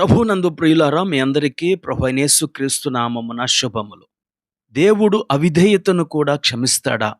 ప్రభునందు ప్రియులారా మీ అందరికీ ప్రభనేసు క్రీస్తు నామమున శుభములు. దేవుడు అవిధేయతను కూడా క్షమిస్తాడా?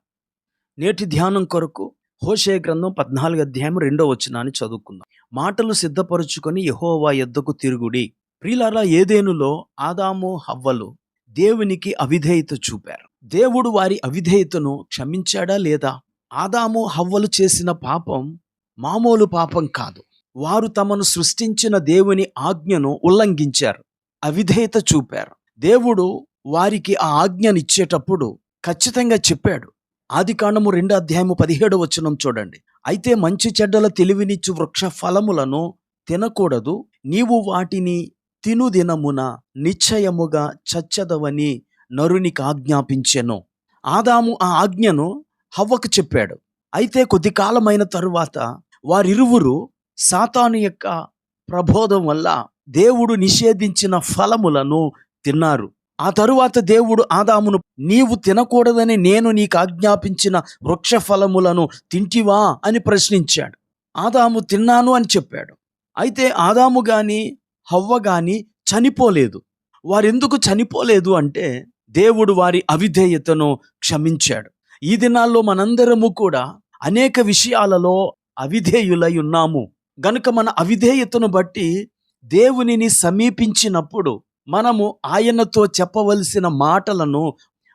నేటి ధ్యానం కొరకు హోషే గ్రంథం పద్నాలుగు అధ్యాయం రెండో వచనాన్ని చదువుకుందాం. మాటలు సిద్ధపరుచుకొని యహోవా ఎద్దకు తిరుగుడి. ప్రియులారా ఏదేనులో ఆదాము హవ్వలు దేవునికి అవిధేయత చూపారు. దేవుడు వారి అవిధేయతను క్షమించాడా లేదా? ఆదాము హవ్వలు చేసిన పాపం మామూలు పాపం కాదు. వారు తమను సృష్టించిన దేవుని ఆజ్ఞను ఉల్లంఘించారు అవిధేయత చూపారు. దేవుడు వారికి ఆ ఆజ్ఞనిచ్చేటప్పుడు ఖచ్చితంగా చెప్పాడు. ఆది కాండము రెండు అధ్యాయము పదిహేడు వచనం చూడండి. అయితే మంచి చెడ్డల తెలివినిచ్చు వృక్ష ఫలములను తినకూడదు. నీవు వాటిని తిను దినమున నిశ్చయముగా చచ్చదవని నరునికి ఆజ్ఞాపించెను. ఆదాము ఆ ఆజ్ఞను హవ్వకు చెప్పాడు. అయితే కొద్ది కాలమైన తరువాత వారిరువురు సాతాను యొక్క ప్రబోధం వల్ల దేవుడు నిషేధించిన ఫలములను తిన్నారు. ఆ తరువాత దేవుడు ఆదామును నీవు తినకూడదని నేను నీకు ఆజ్ఞాపించిన వృక్ష ఫలములను తింటివా? అని ప్రశ్నించాడు. ఆదాము తిన్నాను అని చెప్పాడు. అయితే ఆదాము గాని హవ్వ గాని చనిపోలేదు. వారెందుకు చనిపోలేదు? అంటే దేవుడు వారి అవిధేయతను క్షమించాడు. ఈ దినాల్లో మనందరము కూడా అనేక విషయాలలో అవిధేయులై ఉన్నాము. గనుక మన అవిధేయతను బట్టి దేవునిని సమీపించినప్పుడు మనము ఆయనతో చెప్పవలసిన మాటలను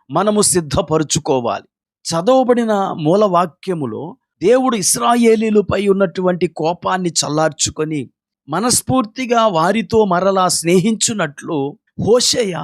మనము సిద్ధపరుచుకోవాలి. చదవబడిన మూలవాక్యములో దేవుడు ఇస్రాయేలీలపై ఉన్నటువంటి కోపాన్ని చల్లార్చుకొని మనస్ఫూర్తిగా వారితో మరలా స్నేహించున్నట్లు హోషయ్య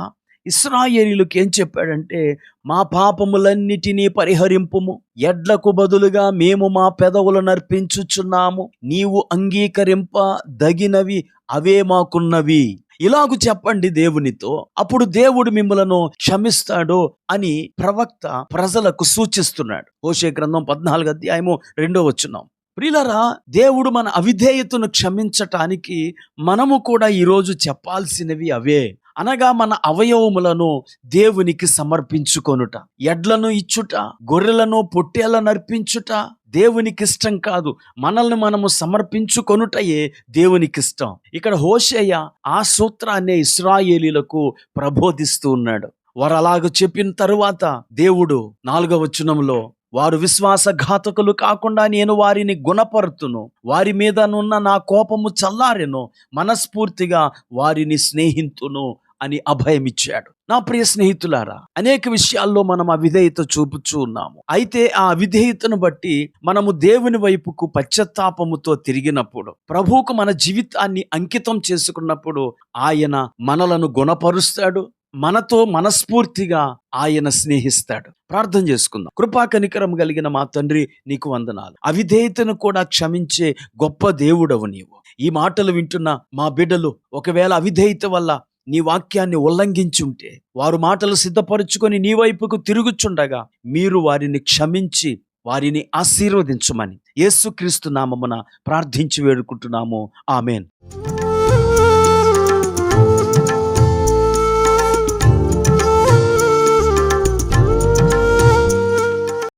ఇస్రాయేలీలకు ఏం చెప్పాడంటే మా పాపములన్నిటినీ పరిహరింపుము. ఎడ్లకు బదులుగా మేము మా పెదవులను నర్పించుచున్నాము నీవు అంగీకరింప దగినవి అవే మాకున్నవి. ఇలాగు చెప్పండి దేవునితో. అప్పుడు దేవుడు మిమ్మలను క్షమిస్తాడు అని ప్రవక్త ప్రజలకు సూచిస్తున్నాడు. హోషే గ్రంథం పద్నాలుగు అధ్యాయము రెండో వచ్చున్నాం ప్రిలరా దేవుడు మన అవిధేయతను క్షమించటానికి మనము కూడా ఈరోజు చెప్పాల్సినవి అవే. అనగా మన అవయవములను దేవునికి సమర్పించుకొనుట. ఎడ్లను ఇచ్చుట గొర్రెలను పొట్టేలను అర్పించుట దేవునికి ఇష్టం కాదు. మనల్ని మనము సమర్పించుకొనుటయే దేవునికి ఇష్టం ఇక్కడ హోషయ్య ఆ సూత్రాన్నే ఇస్రాయేలీలకు ప్రబోధిస్తూ ఉన్నాడు. వారు అలాగ చెప్పిన తరువాత దేవుడు నాలుగవ వచనంలో వారు విశ్వాసఘాతకులు కాకుండా నేను వారిని గుణపరుతును. వారి మీదనున్న నా కోపము చల్లారెను. మనస్ఫూర్తిగా వారిని స్నేహితును. అని అభయమిచ్చాడు నా ప్రియ స్నేహితులారా అనేక విషయాల్లో మనం అవిధేయత చూపుచూ ఉన్నాము. అయితే ఆ అవిధేయతను బట్టి మనము దేవుని వైపుకు పశ్చత్తాపముతో తిరిగినప్పుడు ప్రభువుకు మన జీవితాన్ని అంకితం చేసుకున్నప్పుడు ఆయన మనలను గుణపరుస్తాడు మనతో మనస్ఫూర్తిగా ఆయన స్నేహిస్తాడు. ప్రార్థన చేసుకుందాం. కృపా కనికరం కలిగిన మా తండ్రి నీకు వందనాలు. అవిధేయతను కూడా క్షమించే గొప్ప దేవుడవు నీవు. ఈ మాటలు వింటున్న మా బిడ్డలు ఒకవేళ అవిధేయత వల్ల నీ వాక్యాన్ని ఉల్లంఘించి ఉంటే వారు మాటలు సిద్ధపరుచుకొని నీ వైపుకు తిరుగుచుండగా మీరు వారిని క్షమించి వారిని ఆశీర్వదించమని యేసుక్రీస్తు నామమున ప్రార్థించి వేడుకుంటున్నాము. ఆమెన్.